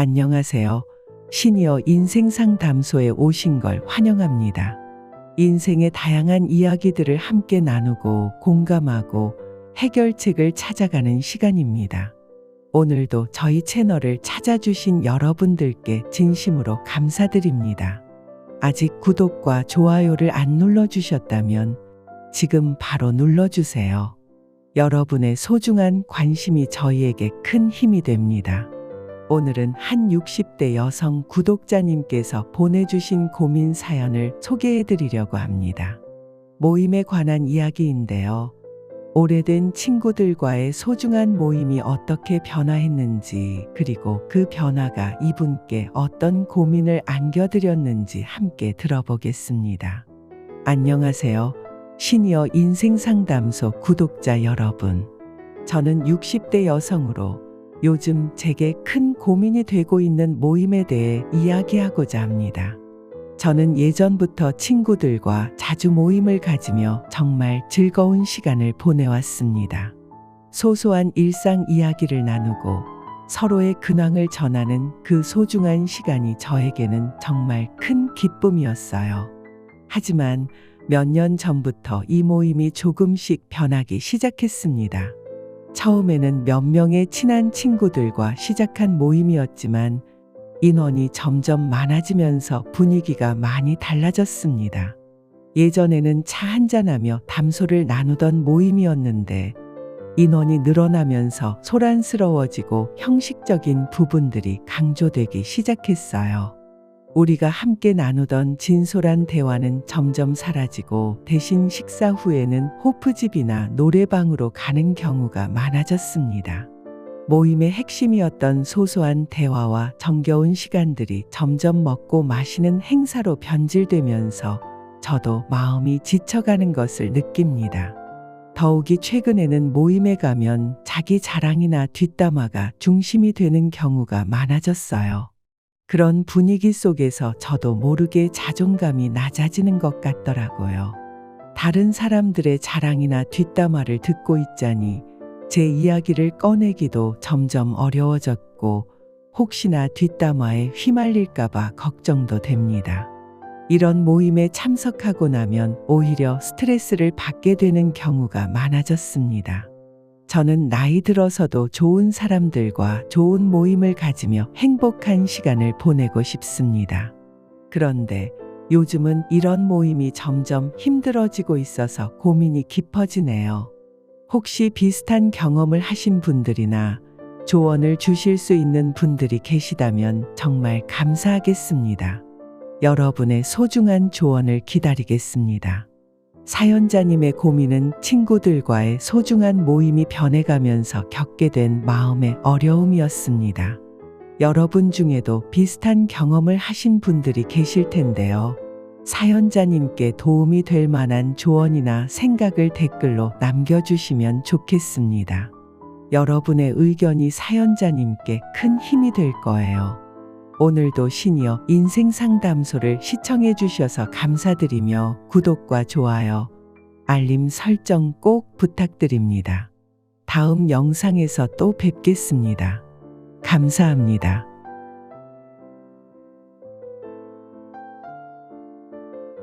안녕하세요. 시니어 인생 상담소에 오신 걸 환영합니다. 인생의 다양한 이야기들을 함께 나누고 공감하고 해결책을 찾아가는 시간입니다. 오늘도 저희 채널을 찾아주신 여러분들께 진심으로 감사드립니다. 아직 구독과 좋아요를 안 눌러주셨다면 지금 바로 눌러주세요. 여러분의 소중한 관심이 저희에게 큰 힘이 됩니다. 오늘은 한 60대 여성 구독자님께서 보내주신 고민 사연을 소개해 드리려고 합니다. 모임에 관한 이야기인데요. 오래된 친구들과의 소중한 모임이 어떻게 변화했는지, 그리고 그 변화가 이분께 어떤 고민을 안겨드렸는지 함께 들어보겠습니다. 안녕하세요. 시니어 인생 상담소 구독자 여러분. 저는 60대 여성으로 요즘 제게 큰 고민이 되고 있는 모임에 대해 이야기하고자 합니다. 저는 예전부터 친구들과 자주 모임을 가지며 정말 즐거운 시간을 보내왔습니다. 소소한 일상 이야기를 나누고 서로의 근황을 전하는 그 소중한 시간이 저에게는 정말 큰 기쁨이었어요. 하지만 몇 년 전부터 이 모임이 조금씩 변하기 시작했습니다. 처음에는 몇 명의 친한 친구들과 시작한 모임이었지만 인원이 점점 많아지면서 분위기가 많이 달라졌습니다. 예전에는 차 한잔하며 담소를 나누던 모임이었는데 인원이 늘어나면서 소란스러워지고 형식적인 부분들이 강조되기 시작했어요. 우리가 함께 나누던 진솔한 대화는 점점 사라지고 대신 식사 후에는 호프집이나 노래방으로 가는 경우가 많아졌습니다. 모임의 핵심이었던 소소한 대화와 정겨운 시간들이 점점 먹고 마시는 행사로 변질되면서 저도 마음이 지쳐가는 것을 느낍니다. 더욱이 최근에는 모임에 가면 자기 자랑이나 뒷담화가 중심이 되는 경우가 많아졌어요. 그런 분위기 속에서 저도 모르게 자존감이 낮아지는 것 같더라고요. 다른 사람들의 자랑이나 뒷담화를 듣고 있자니 제 이야기를 꺼내기도 점점 어려워졌고 혹시나 뒷담화에 휘말릴까봐 걱정도 됩니다. 이런 모임에 참석하고 나면 오히려 스트레스를 받게 되는 경우가 많아졌습니다. 저는 나이 들어서도 좋은 사람들과 좋은 모임을 가지며 행복한 시간을 보내고 싶습니다. 그런데 요즘은 이런 모임이 점점 힘들어지고 있어서 고민이 깊어지네요. 혹시 비슷한 경험을 하신 분들이나 조언을 주실 수 있는 분들이 계시다면 정말 감사하겠습니다. 여러분의 소중한 조언을 기다리겠습니다. 사연자님의 고민은 친구들과의 소중한 모임이 변해가면서 겪게 된 마음의 어려움이었습니다. 여러분 중에도 비슷한 경험을 하신 분들이 계실 텐데요. 사연자님께 도움이 될 만한 조언이나 생각을 댓글로 남겨주시면 좋겠습니다. 여러분의 의견이 사연자님께 큰 힘이 될 거예요. 오늘도 시니어 인생 상담소를 시청해 주셔서 감사드리며 구독과 좋아요, 알림 설정 꼭 부탁드립니다. 다음 영상에서 또 뵙겠습니다. 감사합니다.